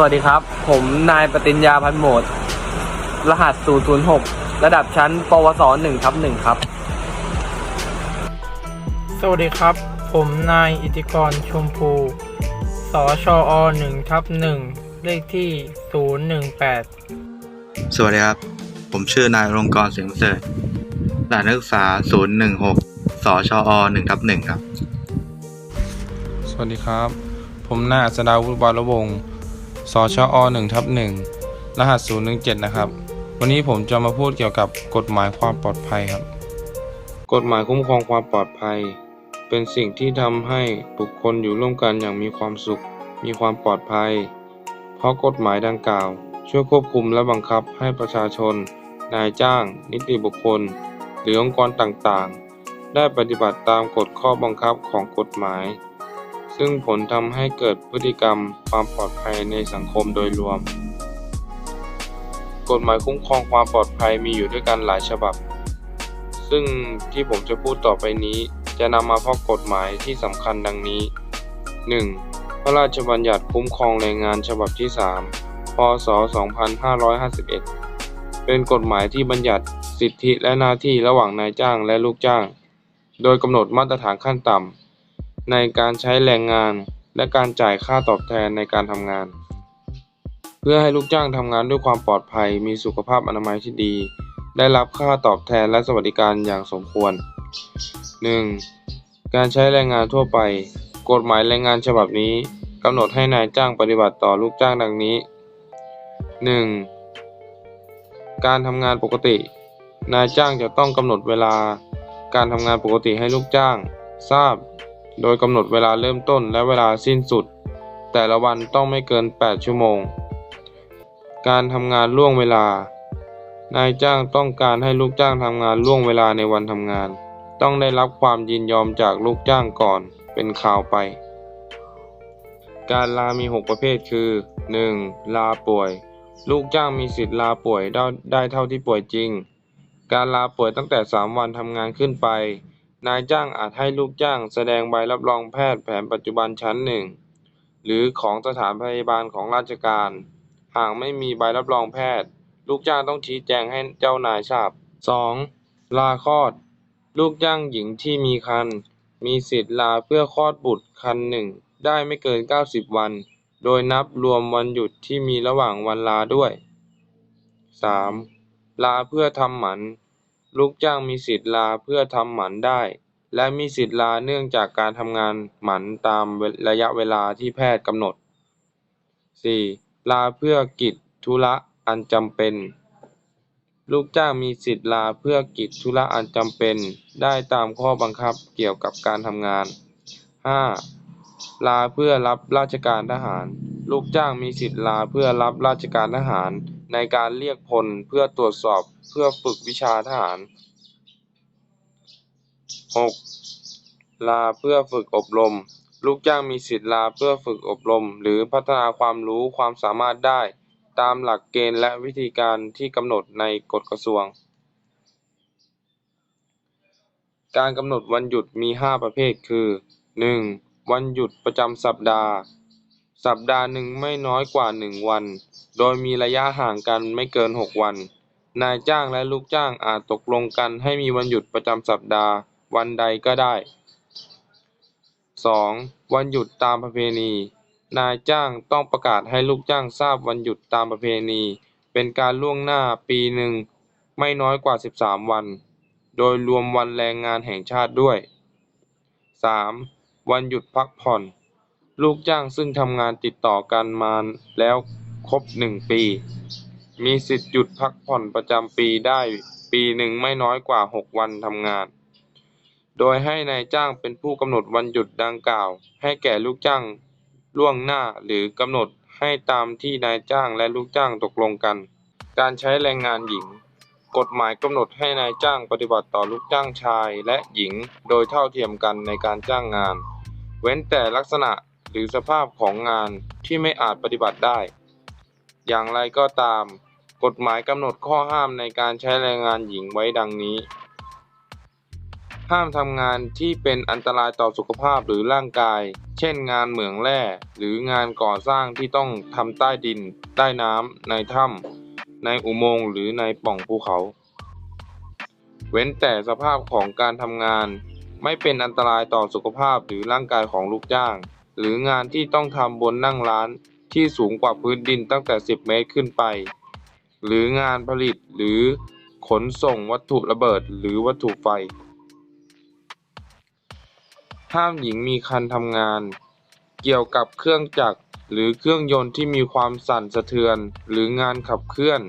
สวัสดีครับ ผมนายปติญญาพันโหมด รหัส 006 ระดับชั้น ปวส 1ทับ1ครับ สวัสดีครับ ผมนายอิทธิกรชมพู สชอ1ทับ1เลขที่ 018 สวัสดีครับ ผมชื่อนายอลงกรณ์เสียงประเสริฐรหัสนักศึกษา 016 สชอ1ทับ1ครับ สวัสดีครับ ผมนายอัศดาวุฒิวารวงศ์ สชอ1ทับ1รหัส 017 นะครับ วันนี้ผมจะมาพูดเกี่ยวกับกฎหมายความปลอดภัยครับ กฎหมายคุ้มครองความปลอดภัย เป็นสิ่งที่ทำให้บุคคลอยู่ร่วมกันอย่างมีความสุข มีความปลอดภัย เพราะกฎหมายดังกล่าว ช่วยควบคุมและบังคับให้ประชาชน นายจ้าง นิติบุคคล หรือองค์กรต่างๆ ได้ปฏิบัติตามกฎข้อบังคับของกฎหมาย ซึ่งผลทำให้เกิดพฤติกรรมความปลอดภัยในสังคมโดยรวม กฎหมายคุ้มครองความปลอดภัยมีอยู่ด้วยกันหลายฉบับ ซึ่งที่ผมจะพูดต่อไปนี้ จะนำมาพราะกฎหมายที่สำคัญดังนี้ 1. พระราชบัญญัติคุ้มครองแรงงานฉบับที่ 3 พศ 2551 เป็นกฎหมายที่บัญญัติสิทธิและหน้าที่ระหว่างนายจ้างและลูกจ้าง โดยกำหนดมาตรฐานขั้นต่ำ ในการใช้แรงงาน และการจ่ายค่าตอบแทนในการทำงาน เพื่อให้ลูกจ้างทำงานด้วยความปลอดภัย มีสุขภาพอนามัยที่ดี ได้รับค่าตอบแทนและสวัสดิการอย่างสมควร 1. การใช้แรงงานทั่วไป กฎหมายแรงงานฉบับนี้กำหนดให้นายจ้างปฏิบัติต่อลูกจ้างดังนี้ 1. การทำงานปกติ นายจ้างจะต้องกำหนดเวลา การทำงานปกติให้ลูกจ้าง ทราบ โดยกำหนดเวลาเริ่มต้นและเวลาสิ้นสุด แต่ละวันต้องไม่เกิน 8 ชั่วโมง การทำงานล่วงเวลา นายจ้างต้องการให้ลูกจ้างทำงานล่วงเวลาในวันทำงาน ต้องได้รับความยินยอมจากลูกจ้างก่อนเป็นข่าวไป การลามี 6 ประเภทคือ 1. ลาป่วย ลูกจ้างมีสิทธิ์ลาป่วยได้เท่าที่ป่วยจริง การลาป่วยตั้งแต่ 3 วันทำงานขึ้นไป นายจ้างอาจให้ลูกจ้างแสดงใบรับรองแพทย์แผนปัจจุบันชั้นหนึ่งหรือของสถานพยาบาลของราชการ หากไม่มีใบรับรองแพทย์ ลูกจ้างต้องชี้แจงให้เจ้านายทราบ 2. ลาคลอด ลูกจ้างหญิงที่มีครรภ์มีสิทธิ์ลาเพื่อคลอดบุตรครรภ์หนึ่งได้ไม่เกิน 90 วัน โดยนับรวมวันหยุดที่มีระหว่างวันลาด้วย 3. ลาเพื่อทำหมัน ลูกจ้างมีสิทธิ์ลาเพื่อทำหมันได้ และมีสิทธิ์ลาเนื่องจากการทำงานหมันตามระยะเวลาที่แพทย์กำหนด 4. ลาเพื่อกิจธุระอันจำเป็น ลูกจ้างมีสิทธิ์ลาเพื่อกิจธุระอันจำเป็น ได้ตามข้อบังคับเกี่ยวกับการทำงาน 5. ลาเพื่อรับราชการทหาร ลูกจ้างมีสิทธิ์ลาเพื่อรับราชการทหาร ในการเรียกพลเพื่อตรวจสอบเพื่อฝึกวิชาทหาร 6. ลาเพื่อฝึกอบรม ลูกจ้างมีสิทธิ์ลาเพื่อฝึกอบรม หรือพัฒนาความรู้ความสามารถได้ ตามหลักเกณฑ์และวิธีการที่กำหนดในกฎกระทรวง การกำหนดวันหยุดมี 5 ประเภทคือ 1. วันหยุดประจำสัปดาห์ สัปดาห์หนึ่งไม่น้อยกว่า1วัน โดยมีระยะห่างกันไม่เกิน6วัน นายจ้างและลูกจ้างอาจตกลงกันให้มีวันหยุดประจำสัปดาห์ วันใดก็ได้ 2. วันหยุดตามประเพณี นายจ้างต้องประกาศให้ลูกจ้างทราบวันหยุดตามประเพณี เป็นการล่วงหน้าปีหนึ่งไม่น้อยกว่า 13 วัน โดยรวมวันแรงงานแห่งชาติด้วย 3. วันหยุดพักผ่อน ลูกจ้างซึ่งทำงานติดต่อกันมาแล้วครบ1ปี มีสิทธิ์หยุดพักผ่อนประจำปีได้ปีหนึ่งไม่น้อยกว่า 6 วันทำงาน โดยให้นายจ้างเป็นผู้กำหนดวันหยุดดังกล่าว ให้แก่ลูกจ้างล่วงหน้าหรือกำหนดให้ตามที่นายจ้างและลูกจ้างตกลงกัน การใช้แรงงานหญิง กฎหมายกำหนดให้นายจ้างปฏิบัติต่อลูกจ้างชายและหญิง โดยเท่าเทียมกันในการจ้างงาน เว้นแต่ลักษณะ หรือสภาพของงานที่ไม่อาจปฏิบัติได้ อย่างไรก็ตาม กฎหมายกำหนดข้อห้ามในการใช้แรงงานหญิงไว้ดังนี้ ห้ามทำงานที่เป็นอันตรายต่อสุขภาพหรือร่างกาย เช่น งานเหมืองแร่ หรืองานก่อสร้างที่ต้องทำใต้ดิน ใต้น้ำในถ้ำในอุโมงค์หรือในป่องภูเขา เว้นแต่สภาพของการทำงานไม่เป็นอันตรายต่อสุขภาพหรือร่างกายของลูกจ้าง หรืองานที่ต้องทำบนนั่งร้านที่สูงกว่าพื้นดินตั้งแต่ 10 เมตรขึ้นไป หรืองานผลิตหรือขนส่งวัตถุระเบิดหรือวัตถุไฟ ห้ามหญิงมีคันทำงาน เกี่ยวกับเครื่องจักรหรือเครื่องยนต์ที่มีความสั่นสะเทือน หรืองานขับเคลื่อน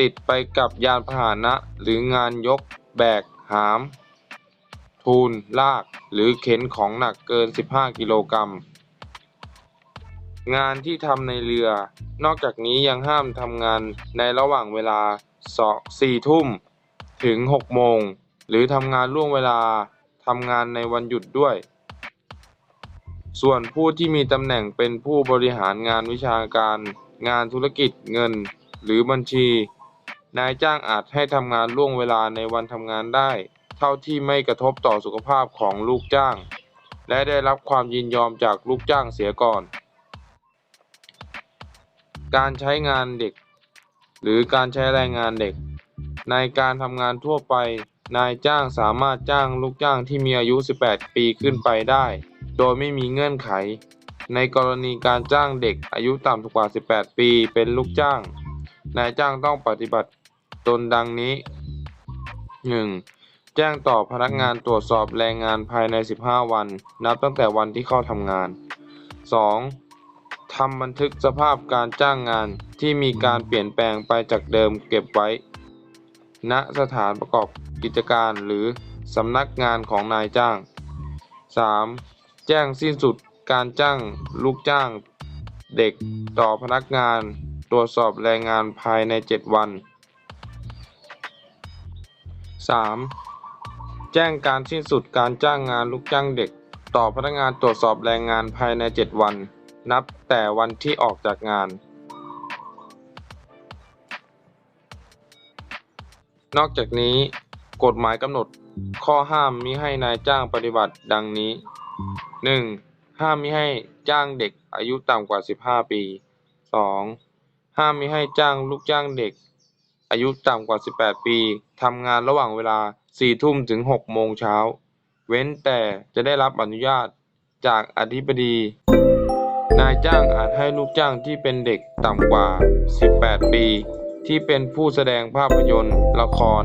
ติดไปกับยานพาหนะ หรืองานยก แบก หาม ทูล ลาก หรือเข็นของหนักเกิน 15 กิโลกรัม งานที่ทำในเรือ นอกจากนี้ยังห้ามทำงานในระหว่างเวลา4ทุ่มถึง 6 โมง หรือทำงานล่วงเวลาทำงานในวันหยุดด้วย ส่วนผู้ที่มีตำแหน่งเป็นผู้บริหารงานวิชาการ งานธุรกิจเงิน หรือบัญชี นายจ้างอาจให้ทำงานล่วงเวลาในวันทำงานได้ เท่าที่ไม่กระทบต่อสุขภาพของลูกจ้าง และได้รับความยินยอมจากลูกจ้างเสียก่อน การใช้งานเด็ก หรือการใช้แรงงานเด็ก ในการทำงานทั่วไป นายจ้างสามารถจ้างลูกจ้างที่มีอายุ 18 ปีขึ้นไปได้ โดยไม่มีเงื่อนไข ในกรณีการจ้างเด็กอายุต่ำกว่า 18 ปีเป็นลูกจ้าง นายจ้างต้องปฏิบัติตนดังนี้ 1. แจ้งต่อพนักงานตรวจสอบแรงงานภายใน 15 วัน นับตั้งแต่วันที่เข้าทำงาน 2. ทำบันทึกสภาพการจ้างงานที่มีการเปลี่ยนแปลงไปจากเดิมเก็บไว้ ณสถานประกอบกิจการหรือสำนักงานของนายจ้าง 3. แจ้งสิ้นสุดการจ้างลูกจ้างเด็กต่อพนักงานตรวจสอบแรงงานภายใน 7 วัน 3. แจ้งการสิ้นสุดการจ้างงานลูกจ้างเด็ก ต่อพนักงานตรวจสอบแรงงานภายใน 7 วัน นับแต่วันที่ออกจากงาน นอกจากนี้ กฎหมายกำหนดข้อห้ามมิให้นายจ้างปฏิบัติดังนี้ 1. ห้ามมิให้จ้างเด็กอายุต่ำกว่า 15 ปี 2. ห้ามมิให้จ้างลูกจ้างเด็ก อายุต่ำกว่า 18 ปีทำงานระหว่างเวลา 4ทุ่มถึง6โมงเช้า เว้นแต่จะได้รับอนุญาตจากอธิบดี นายจ้างอาจให้ลูกจ้างที่เป็นเด็กต่ำกว่า 18 ปี ที่เป็นผู้แสดงภาพยนตร์ ละคร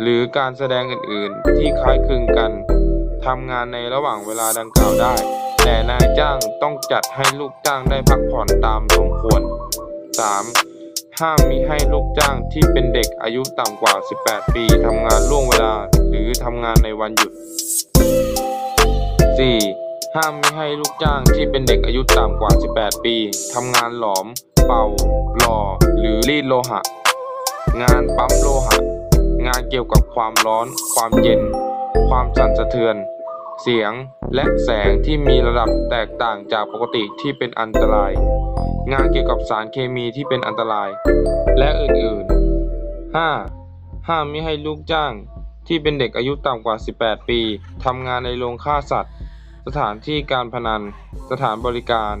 หรือการแสดงอื่นๆ ที่คล้ายคลึงกันทำงานในระหว่างเวลาดังกล่าวได้ แต่นายจ้างต้องจัดให้ลูกจ้างได้พักผ่อนตามสมควร 3. ห้ามมิให้ลูกจ้างที่เป็นเด็กอายุต่ำกว่า 18 ปีทำงานล่วงเวลา หรือทำงานในวันหยุด 4. ห้ามมิให้ลูกจ้างที่เป็นเด็กอายุต่ำกว่า 18 ปีทำงานหลอม เป่า หล่อ หรือรีดโลหะ งานปั๊มโลหะ งานเกี่ยวกับความร้อน ความเย็น ความสั่นสะเทือน เสียงและแสงที่มีระดับแตกต่างจากปกติที่เป็นอันตราย งานเกี่ยวกับสารเคมีที่เป็นอันตราย และอื่นๆ 5. ห้ามมิให้ลูกจ้าง ที่เป็นเด็กอายุต่ำกว่า 18 ปีทำงานในโรงฆ่าสัตว์ สถานที่การพนัน สถานบริการ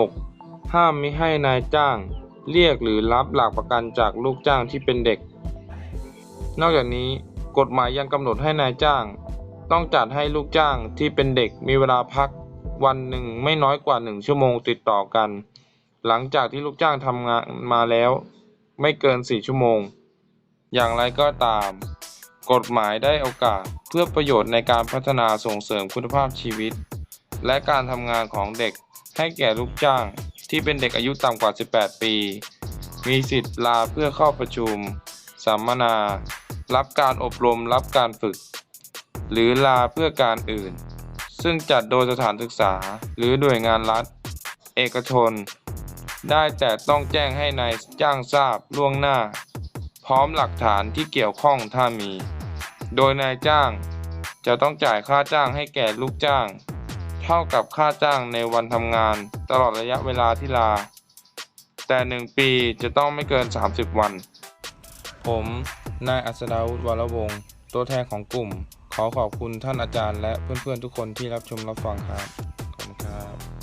6. ห้ามมิให้นายจ้าง เรียกหรือรับหลักประกันจากลูกจ้างที่เป็นเด็ก นอกจากนี้กฎหมายยังกำหนดให้นายจ้าง ต้องจัดให้ลูกจ้างที่เป็นเด็กมีเวลาพักวันหนึ่งไม่น้อยกว่าหนึ่งชั่วโมงติดต่อกัน หลังจากที่ลูกจ้างทำงานมาแล้ว ไม่เกินสี่ชั่วโมง อย่างไรก็ตาม กฎหมายได้โอกาสเพื่อประโยชน์ในการพัฒนาส่งเสริมคุณภาพชีวิต และการทำงานของเด็กให้แก่ลูกจ้างที่เป็นเด็กอายุต่ำกว่า 18 ปี มีสิทธิ์ลาเพื่อเข้าประชุม สัมมนา รับการอบรม รับการฝึก หรือลาเพื่อการอื่น ซึ่งจัดโดยสถานศึกษา หรือหน่วยงานรัฐ เอกชน ได้แต่ต้องแจ้งให้นายจ้างทราบล่วงหน้า พร้อมหลักฐานที่เกี่ยวข้องถ้ามี โดยนายจ้างจะต้องจ่ายค่าจ้างให้แก่ลูกจ้าง เท่ากับค่าจ้างในวันทำงานตลอดระยะเวลาที่ลา แต่หนึ่งปีจะต้องไม่เกิน 30 วัน ผม นายอัศดาวุฒิวรวงศ์ตัวแทนของกลุ่ม ขอขอบคุณท่านอาจารย์และเพื่อนๆทุกคนที่รับชมรับฟังครับ ขอบคุณครับ